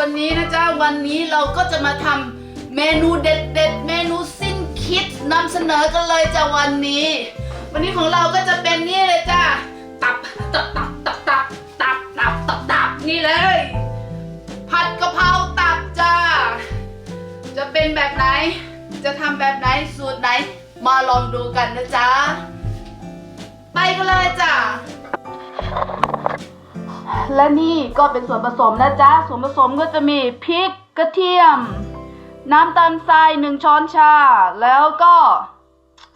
วันนี้นะจ๊ะวันนี้เราก็จะมาทำเมนูเด็ดเด็ดๆเมนูสิ้นคิดนำเสนอกันเลยจ้ะวันนี้ วันนี้ของเราก็จะเป็นนี่เลยจ้ะตับตับตับตับตับตับตับตับตับนี่เลย ผัดกะเพราตับจ้าจะเป็นแบบไหน จะทำแบบไหนสูตรไหน มาลองดูกันนะจ๊ะไปกันเลยจ้ะ และนี่ก็เป็นส่วนผสมนะจ๊ะ ส่วนผสมก็จะมีพริกกระเทียม น้ำตาลทรายหนึ่งช้อนชา แล้วก็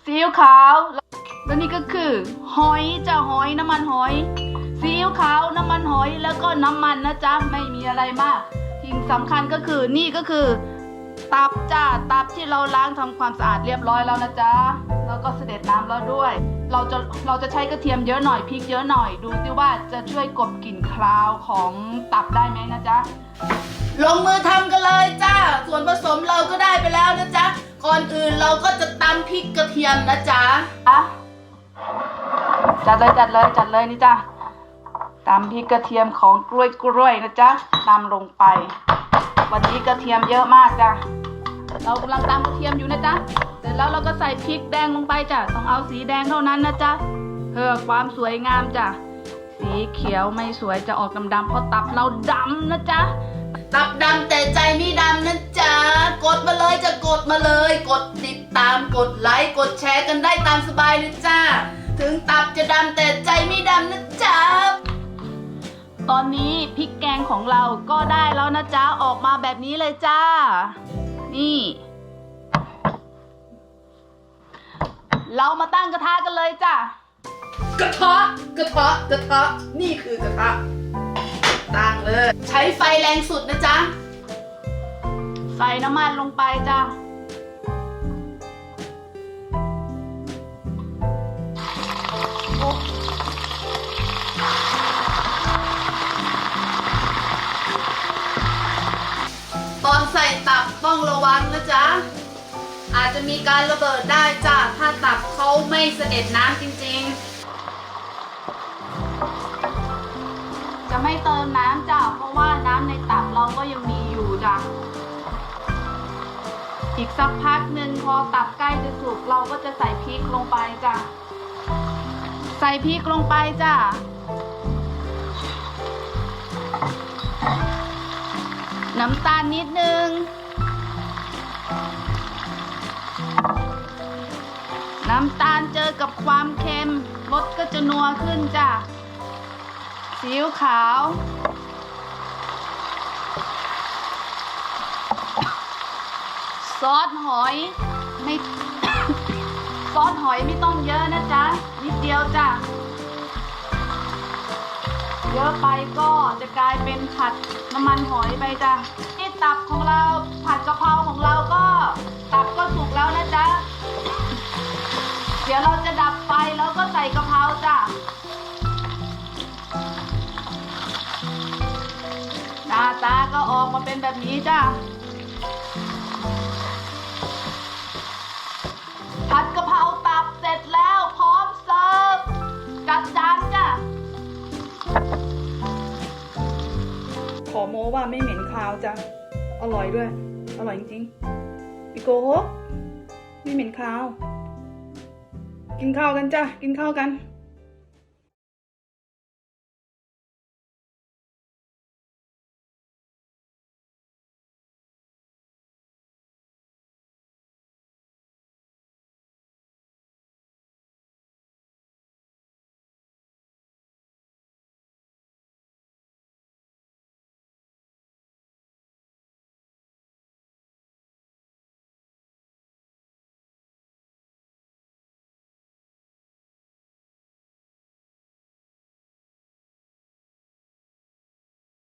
ซีอิ๊วขาว และนี่ก็คือ หอยจะหอยน้ำมันหอยซีอิ๊วขาวน้ำมันหอยแล้วก็น้ำมันนะจ๊ะ ไม่มีอะไรมากสิ่งสำคัญก็คือนี่ก็คือ ตับจ้าตับที่เราล้างทำความสะอาดเรียบร้อยแล้วนะจ๊ะ แล้วก็เสด็จน้ำแล้วด้วย เราจะเราจะใช้กระเทียมเยอะหน่อยพริกเยอะหน่อยดูซิว่าจะช่วยกลบกลิ่นคราวของตับได้ไหมนะจ๊ะลงมือทำกันเลยจ้า ส่วนผสมเราก็ได้ไปแล้วนะจ๊ะ ก่อนอื่นเราก็จะตำพริกกระเทียมนะจ๊ะจัดเลยจัดเลยจัดเลยนี่จ้ะตำพริกกระเทียมของกล้วยกล้วยนะจ๊ะตำลงไป วันนี้กระเทียมเยอะมากจ้ะ เรากำลังตำกระเทียมอยู่นะจ๊ะเสร็จแล้วเราก็ใส่พริกแดงลงไปจ้ะต้องเอาสีแดงเท่านั้นนะจ๊ะเพื่อความสวยงามจ้ะสีเขียวไม่สวยจะออกดำๆเพราะตับเราดำนะจ๊ะตับดำแต่ใจไม่ดำนะจ๊ะกดมาเลยจะกดมาเลย กดติดตามกดไลค์กดแชร์กันได้ตามสบายเลยจ้า ถึงตับจะดำแต่ใจไม่ดำนะจ๊ะตอนนี้พริกแกงของเราก็ได้แล้วนะจ๊ะออกมาแบบนี้เลยจ้า นี่ เรามาตั้งกระทะกันเลยจ้ะ กระทะกระทะกระทะนี่คือกระทะตั้งเลย ใช้ไฟแรงสุดนะจ๊ะ ใส่น้ำมันลงไปจ้ะ วังนะจ๊ะ อาจจะมีการระเบิดได้จ้ะ ถ้าตับเขาไม่เสด็จน้ำจริงๆ จะไม่เติมน้ำจ้ะ เพราะว่าน้ำในตับเราก็ยังมีอยู่จ้ะ อีกสักพักหนึ่งพอตับใกล้จะสุกเราก็จะใส่พริกลงไปจ้ะ ใส่พริกลงไปจ้ะน้ำตาลนิดนึงำตาลเจอกับความเค็มรสก็จะนัวขึ้นจ้ะซีอิ๊วขาว ซอสหอยไม่ซอสหอยไม่ต้องเยอะนะจ๊ะ นิดเดียวจ้ะ เยอะไปก็จะกลายเป็นผัดน้ำมันหอยไปจ้ะที่ตับของเราผัดกะเพราของเราก็ตับก็ ดี๋ยวเราจะดับไฟแล้วก็ใส่กะเพราจ้ะหน้าตาก็ออกมาเป็นแบบนี้จ้ะผัดกะเพราตับเสร็จแล้วพร้อมเสิร์ฟจัดจานจ้ะขอโม้ว่าไม่เหม็นคาวจ้ะอร่อยด้วย อร่อยจริงๆพี่โกหกไม่เหม็นคาว กินข้าวกันจ้ะ กินข้าวกัน